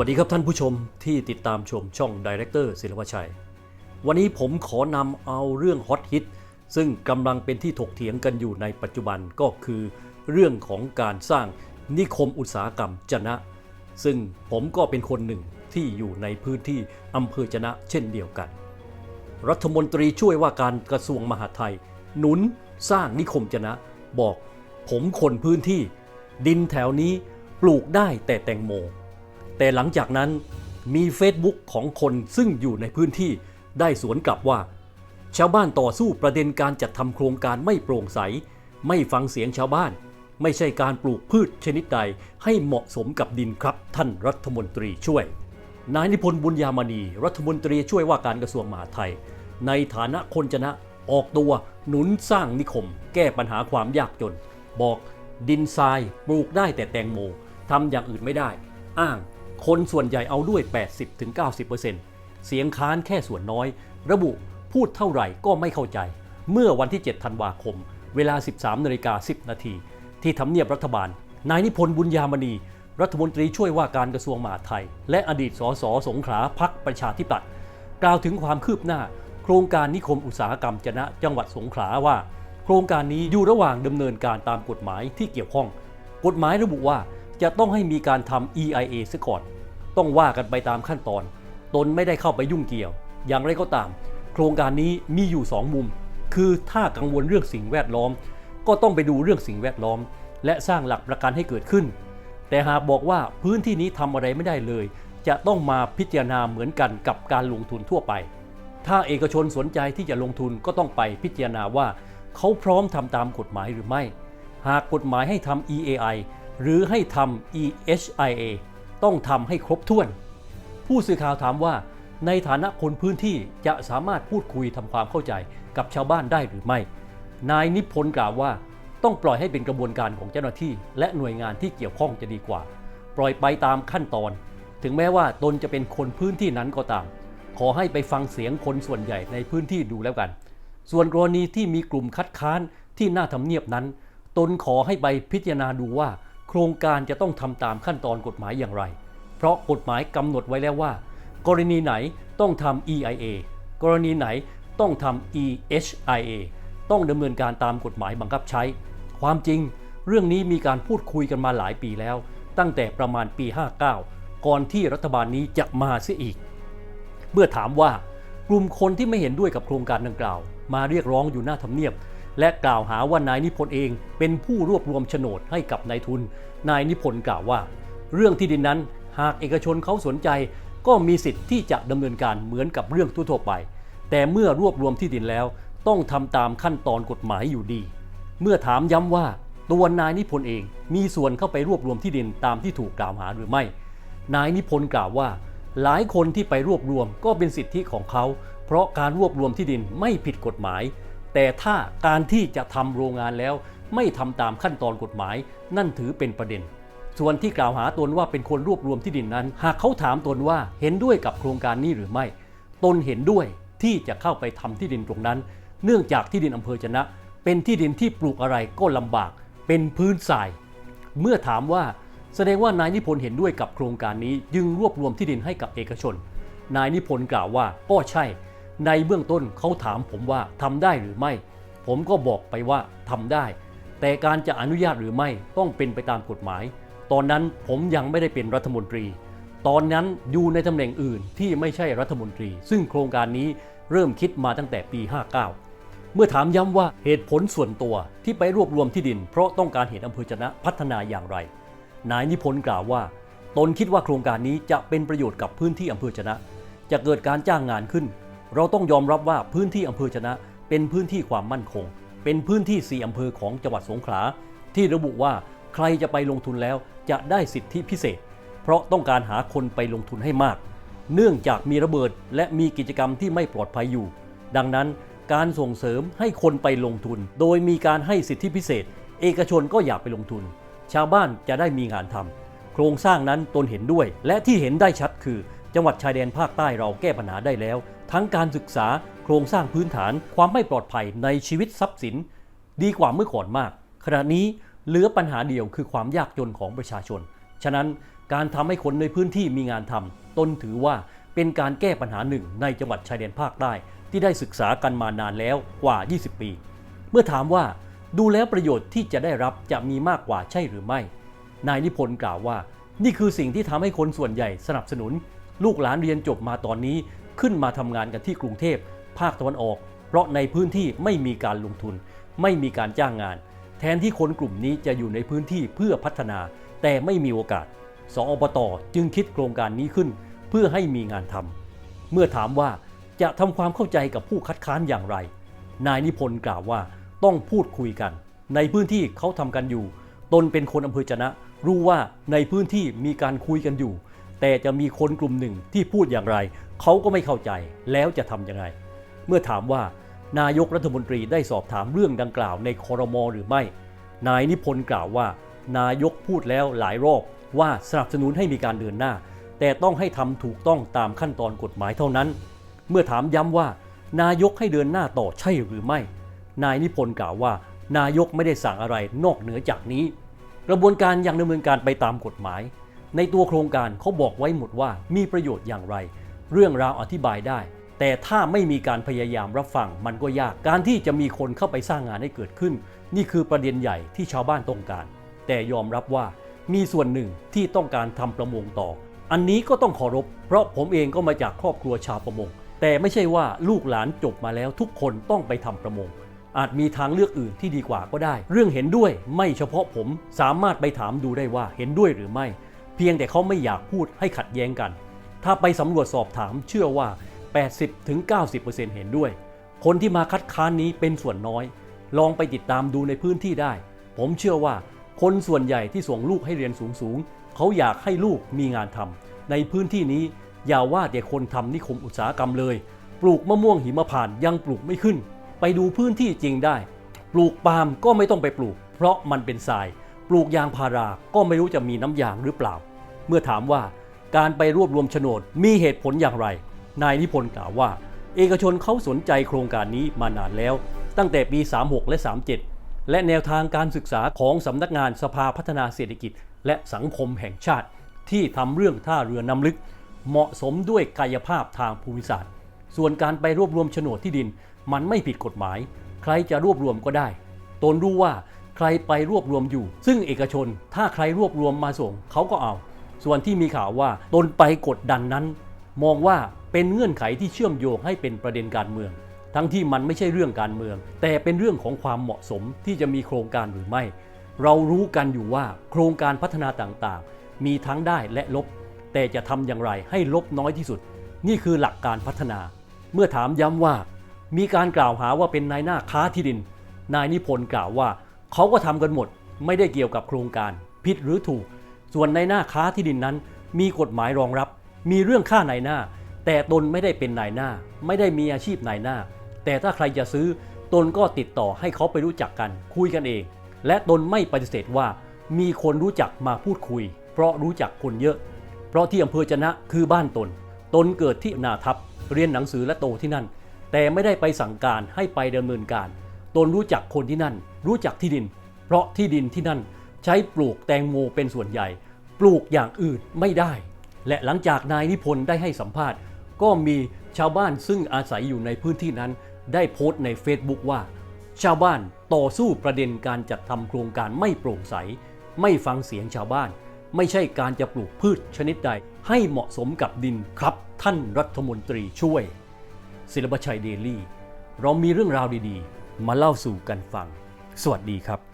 วัสดีครับท่านผู้ชมที่ติดตามชมช่องดีเรคเตอร์ศิลปชัย วันนี้ผมขอนำเอาเรื่องฮอตฮิตซึ่งกำลังเป็นที่ถกเถียงกันอยู่ในปัจจุบันก็คือ เรื่องของการสร้างนิคมอุตสาหกรรมจนะ ซึ่งผมก็เป็นคนหนึ่งที่อยู่ในพื้นที่อำเภอจนะเช่นเดียวกัน รัฐมนตรีช่วยว่าการกระทรวงมหาดไทย หนุนสร้างนิคมจนะ บอกผมคนพื้นที่ ดินแถวนี้ปลูกได้แต่แตงโม แต่หลังจากนั้นมี Facebook ของคนซึ่งอยู่ในพื้นที่ได้สวนกลับว่า ชาวบ้านต่อสู้ประเด็นการจัดทำโครงการไม่โปร่งใส ไม่ฟังเสียงชาวบ้าน ไม่ใช่การปลูกพืชชนิดใดให้เหมาะสมกับดินครับท่านรัฐมนตรีช่วย นายนิพนธ์บุญยามณี รัฐมนตรีช่วยว่าการกระทรวงมหาดไทย ในฐานะคนชนะออกตัวหนุนสร้างนิคม แก้ปัญหาความยากจน บอกดินทรายปลูกได้แต่แตงโมทำอย่างอื่นไม่ได้ อ้าง คนส่วนใหญ่เอาด้วย 80-90%เสียงค้านแค่ส่วนน้อย ระบุพูดเท่าไหร่ก็ไม่เข้าใจ เมื่อวันที่ 7 ธันวาคม เวลา 13นาฬิกา10 นาที ที่ทำเนียบรัฐบาล นายนิพนธ์บุญยามณี รัฐมนตรีช่วยว่าการกระทรวงมหาดไทย และอดีตสสสงขลาพักประชาธิปัตย์กล่าวถึงความคืบหน้า โครงการนิคมอุตสาหกรรมจนะจังหวัดสงขลาว่า โครงการนี้อยู่ระหว่างดำเนินการตามกฎหมายที่เกี่ยวข้อง กฎหมายระบุว่า จะต้องให้มีการทำ EIA ซะก่อน ต้องว่ากันไปตามขั้นตอน ตนไม่ได้เข้าไปยุ่งเกี่ยว อย่างไรก็ตาม โครงการนี้มีอยู่ 2 มุม คือถ้ากังวลเรื่องสิ่งแวดล้อม ก็ต้องไปดูเรื่องสิ่งแวดล้อม และสร้างหลักประกันให้เกิดขึ้น แต่หากบอกว่าพื้นที่นี้ทำอะไรไม่ได้เลย จะต้องมาพิจารณาเหมือนกันกับการลงทุนทั่วไป ถ้าเอกชนสนใจที่จะลงทุนก็ต้องไปพิจารณาว่า เขาพร้อมทำตามกฎหมายหรือไม่ หากกฎหมายให้ทำ EAI หรือให้ทำ EHIA ต้องทำให้ครบถ้วน ผู้สื่อข่าวถามว่า ในฐานะคนพื้นที่จะสามารถพูดคุยทำความเข้าใจกับชาวบ้านได้หรือไม่ นายนิพนธ์กล่าวว่า ต้องปล่อยให้เป็นกระบวนการของเจ้าหน้าที่ และหน่วยงานที่เกี่ยวข้องจะดีกว่า ปล่อยไปตามขั้นตอน ถึงแม้ว่าตนจะเป็นคนพื้นที่นั้นก็ตาม ขอให้ไปฟังเสียงคนส่วนใหญ่ในพื้นที่ดูแล้วกัน ส่วนกรณีที่มีกลุ่มคัดค้านที่หน้าทำเนียบนั้น ตนขอให้ไปพิจารณาดูว่า โครงการจะต้องทำตามขั้นตอนกฎหมายอย่างไร เพราะกฎหมายกำหนดไว้แล้วว่า กรณีไหนต้องทำ EIA กรณีไหนต้องทำ EHIA ต้องดำเนินการตามกฎหมายบังคับใช้ ความจริง เรื่องนี้มีการพูดคุยกันมาหลายปีแล้ว ตั้งแต่ประมาณปี 59 ก่อนที่รัฐบาลนี้จะมาเสียอีก เมื่อถามว่ากลุ่มคนที่ไม่เห็นด้วยกับโครงการดังกล่าว มาเรียกร้องอยู่หน้าทำเนียบ และกล่าวหาว่านายนิพนธ์เองเป็นผู้รวบรวมโฉนดให้กับนายทุน นายนิพนธ์กล่าวว่า เรื่องที่ดินนั้นหากเอกชนเขาสนใจ ก็มีสิทธิ์ที่จะดำเนินการเหมือนกับเรื่องทั่วไป แต่เมื่อรวบรวมที่ดินแล้ว ต้องทำตามขั้นตอนกฎหมายอยู่ดี เมื่อถามย้ำว่าตัวนายนิพนธ์เองมีส่วนเข้าไปรวบรวมที่ดินตามที่ถูกกล่าวหาหรือไม่ นายนิพนธ์กล่าวว่า หลายคนที่ไปรวบรวมก็เป็นสิทธิของเขา เพราะการรวบรวมที่ดินไม่ผิดกฎหมาย แต่ถ้าการที่จะทำโรงงานแล้ว ไม่ทำตามขั้นตอนกฎหมาย นั่นถือเป็นประเด็น ส่วนที่กล่าวหาตนว่าเป็นคนรวบรวมที่ดินนั้น หากเขาถามตนว่าเห็นด้วยกับโครงการนี้หรือไม่ ตนเห็นด้วยที่จะเข้าไปทำที่ดินตรงนั้น เนื่องจากที่ดินอำเภอชนะ เป็นที่ดินที่ปลูกอะไรก็ลำบาก เป็นพื้นทราย เมื่อถามว่าแสดงว่านายนิพนธ์เห็นด้วยกับโครงการนี้ จึงรวบรวมที่ดินให้กับเอกชน นายนิพนธ์กล่าวว่าก็ใช่ ในเบื้องต้นเขาถามผมว่าทำได้หรือไม่ ผมก็บอกไปว่าทำได้ แต่การจะอนุญาตหรือไม่ต้องเป็นไปตามกฎหมาย ตอนนั้นผมยังไม่ได้เป็นรัฐมนตรี ตอนนั้นอยู่ในตำแหน่งอื่นที่ไม่ใช่รัฐมนตรี ซึ่งโครงการนี้เริ่มคิดมาตั้งแต่ปี 59 เมื่อถามย้ำว่าเหตุผลส่วนตัวที่ไปรวบรวมที่ดิน เพราะต้องการเห็นอำเภอชนะพัฒนาอย่างไร นายนิพนธ์กล่าวว่า ตนคิดว่าโครงการนี้จะเป็นประโยชน์กับพื้นที่อำเภอชนะ จะเกิดการจ้างงานขึ้น เราต้องยอมรับว่าพื้นที่อำเภอชนะ เป็นพื้นที่ความมั่นคง เป็นพื้นที่ 4 อำเภอของจังหวัดสงขลา ที่ระบุว่าใครจะไปลงทุนแล้วจะได้สิทธิพิเศษ เพราะต้องการหาคนไปลงทุนให้มาก เนื่องจากมีระเบิดและมีกิจกรรมที่ไม่ปลอดภัยอยู่ ดังนั้นการส่งเสริมให้คนไปลงทุน โดยมีการให้สิทธิพิเศษ เอกชนก็อยากไปลงทุน ชาวบ้านจะได้มีงานทำโครงสร้างนั้นตนเห็นด้วย และที่เห็นได้ชัดคือ จังหวัดชายแดนภาคใต้เราแก้ปัญหาได้แล้ว ทั้งการศึกษาโครงสร้างพื้นฐานความไม่ปลอดภัยในชีวิตทรัพย์สิน ดีกว่าเมื่อก่อนมาก ขณะนี้เหลือปัญหาเดียวคือความยากจนของประชาชน ฉะนั้นการทำให้คนในพื้นที่มีงานทำตนถือว่าเป็นการแก้ปัญหาหนึ่งในจังหวัดชายแดนภาคใต้ ที่ได้ศึกษากันมานานแล้วกว่า 20 ปี เมื่อถามว่าดูแล้วประโยชน์ที่จะได้รับจะมีมากกว่าใช่หรือไม่ นายนิพนธ์กล่าวว่า นี่คือสิ่งที่ทำให้คนส่วนใหญ่สนับสนุน ลูกหลานเรียนจบมาตอนนี้ขึ้นมาทำงานกันที่กรุงเทพ ภาคตะวันออก เพราะในพื้นที่ไม่มีการลงทุน ไม่มีการจ้างงาน แทนที่คนกลุ่มนี้จะอยู่ในพื้นที่เพื่อพัฒนา แต่ไม่มีโอกาส สอบตจึงคิดโครงการนี้ขึ้น เพื่อให้มีงานทำเมื่อถามว่าจะทำความเข้าใจกับผู้คัดค้านอย่างไร นายนิพนธ์กล่าวว่าต้องพูดคุยกัน ในพื้นที่เขาทำกันอยู่ ตนเป็นคนอำเภอจนะ รู้ว่าในพื้นที่มีการคุยกันอยู่ แต่จะมีคนกลุ่มหนึ่งที่พูดอย่างไร เขาก็ไม่เข้าใจแล้วจะทำยังไง เมื่อถามว่านายกรัฐมนตรีได้สอบถามเรื่องดังกล่าวในคอรมอหรือไม่ นายนิพนธ์กล่าวว่า นายกพูดแล้วหลายรอบว่าสนับสนุนให้มีการเดินหน้า แต่ต้องให้ทำถูกต้องตามขั้นตอนกฎหมายเท่านั้น เมื่อถามย้ำว่า นายกให้เดินหน้าต่อใช่หรือไม่ นายนิพนธ์กล่าวว่า นายกไม่ได้สั่งอะไรนอกเหนือจากนี้ กระบวนการยังดำเนินการไปตามกฎหมาย ในตัวโครงการเขาบอกไว้หมดว่ามีประโยชน์อย่างไร เรื่องราวอธิบายได้ แต่ถ้าไม่มีการพยายามรับฟังมันก็ยากการที่จะมีคนเข้าไปสร้างงานให้เกิดขึ้น นี่คือประเด็นใหญ่ที่ชาวบ้านต้องการ แต่ยอมรับว่ามีส่วนหนึ่งที่ต้องการทำประมงต่อ อันนี้ก็ต้องเคารพเพราะผมเองก็มาจากครอบครัวชาวประมง แต่ไม่ใช่ว่าลูกหลานจบมาแล้วทุกคนต้องไปทำประมง อาจมีทางเลือกอื่นที่ดีกว่าก็ได้ เรื่องเห็นด้วยไม่เฉพาะผมสามารถไปถามดูได้ว่าเห็นด้วยหรือไม่ เพียงแต่เขาไม่อยากพูดให้ขัดแย้งกัน ถ้าไปสำรวจสอบถามเชื่อว่า 80-90%เห็นด้วย คนที่มาคัดค้านนี้เป็นส่วนน้อย ลองไปติดตามดูในพื้นที่ได้ ผมเชื่อว่าคนส่วนใหญ่ที่ส่งลูกให้เรียนสูงๆ เขาอยากให้ลูกมีงานทำในพื้นที่นี้อย่าว่าแต่คนทำนิคมอุตสาหกรรมเลย ปลูกมะม่วงหิมพานยังปลูกไม่ขึ้น ไปดูพื้นที่จริงได้ ปลูกปาล์มก็ไม่ต้องไปปลูก เพราะมันเป็นทราย ปลูกยางพาราก็ไม่รู้จะมีน้ำยางหรือเปล่า เมื่อถามว่าการไปรวบรวมโฉนดมีเหตุผลอย่างไร นายนิพนธ์กล่าวว่า เอกชนเขาสนใจโครงการนี้มานานแล้ว ตั้งแต่ปี 36 และ 37 และแนวทางการศึกษาของสำนักงานสภาพัฒนาเศรษฐกิจ และสังคมแห่งชาติ ที่ทำเรื่องท่าเรือน้ำลึก เหมาะสมด้วยกายภาพทางภูมิศาสตร์ ส่วนการไปรวบรวมโฉนดที่ดิน มันไม่ผิดกฎหมาย ใครจะรวบรวมก็ได้ ตนรู้ว่า ใครไปรวบรวมอยู่ ซึ่งเอกชนถ้าใครรวบรวมมาส่งเขาก็เอา ส่วนที่มีข่าวว่าตนไปกดดันนั้น มองว่าเป็นเงื่อนไขที่เชื่อมโยงให้เป็นประเด็นการเมือง ทั้งที่มันไม่ใช่เรื่องการเมือง แต่เป็นเรื่องของความเหมาะสมที่จะมีโครงการหรือไม่ เรารู้กันอยู่ว่าโครงการพัฒนาต่างๆ มีทั้งได้และลบ แต่จะทำอย่างไรให้ลบน้อยที่สุด นี่คือหลักการพัฒนา เมื่อถามย้ำว่า มีการกล่าวหาว่าเป็นนายหน้าค้าที่ดิน นายนิพนธ์กล่าวว่า เขาก็ทำกันหมด ไม่ได้เกี่ยวกับโครงการ ผิดหรือถูก ส่วนนายหน้าค้าที่ดินนั้น มีกฎหมายรองรับ มีเรื่องค่านายหน้า แต่ตนไม่ได้เป็นนายหน้า ไม่ได้มีอาชีพนายหน้า แต่ถ้าใครจะซื้อ ตนก็ติดต่อให้เขาไปรู้จักกัน คุยกันเอง และตนไม่ปฏิเสธว่ามีคนรู้จักมาพูดคุย เพราะรู้จักคนเยอะ เพราะที่อำเภอจนะคือบ้านตน ตนเกิดที่นาทับ เรียนหนังสือและโตที่นั่น แต่ไม่ได้ไปสั่งการให้ไปดำเนินการ ตนรู้จักคนที่นั่น รู้จักที่ดิน เพราะที่ดินที่นั่นใช้ปลูกแตงโมเป็นส่วนใหญ่ ปลูกอย่างอื่นไม่ได้ และหลังจากนายนิพนธ์ได้ให้สัมภาษณ์ ก็มีชาวบ้านซึ่งอาศัยอยู่ในพื้นที่นั้น ได้โพสต์ใน Facebook ว่า ชาวบ้านต่อสู้ประเด็นการจัดทำโครงการไม่โปร่งใส ไม่ฟังเสียงชาวบ้าน ไม่ใช่การจะปลูกพืชชนิดใด ให้เหมาะสมกับดินครับ ท่านรัฐมนตรีช่วยศิลปชัยเดลี่ เรามีเรื่องราวดีๆ มาเล่าสู่กันฟัง สวัสดีครับ